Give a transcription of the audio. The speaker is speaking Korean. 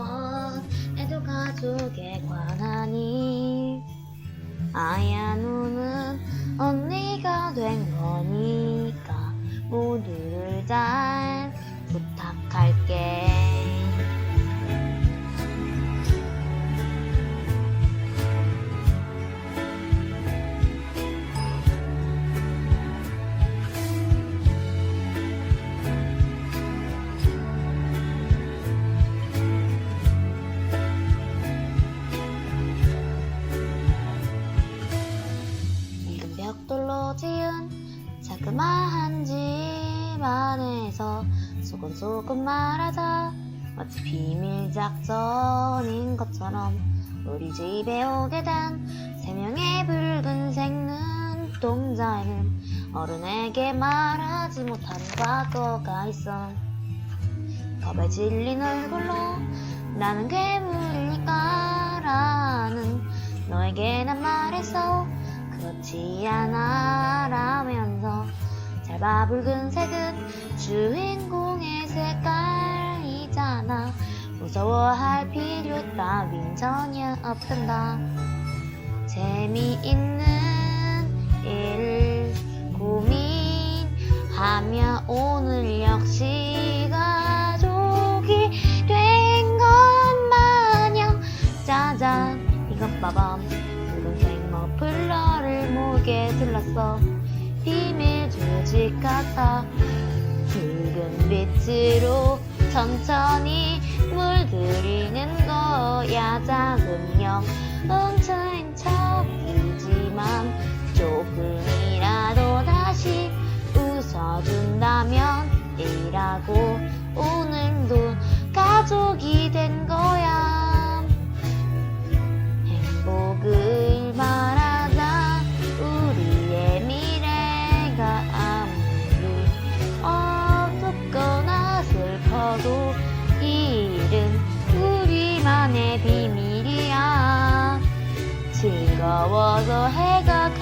것 애도 가족에 관하니 아얀 우는 언니가 된 거니까 모두를 잘 부탁할게. 지은 자그마한 집 안에서 소곤소곤 말하자 마치 비밀 작전인 것처럼 우리 집에 오게 된 세 명의 붉은색 눈동자에는 어른에게 말하지 못한 과거가 있어. 겁에 질린 얼굴로 나는 괴물이니까 라는 너에게 난 말했어 그렇지 않아 라면서 잘봐 붉은 색은 주인공의 색깔이잖아. 무서워할 필요 따윈 전혀 없단다. 재미있는 일 고민하며 오늘 역시 가족이 된 것 마냥. 짜잔. 이것 봐봐. 붉은 색 머플러를 목에 둘렀어. 비밀 조직 같아. 붉은 빛으로 천천히 물들이는 거야. 작은 영웅차인 척이지만 조금이라도 다시 웃어준다면 이라고 오늘 우리만의 비밀이야. 즐거워서 해가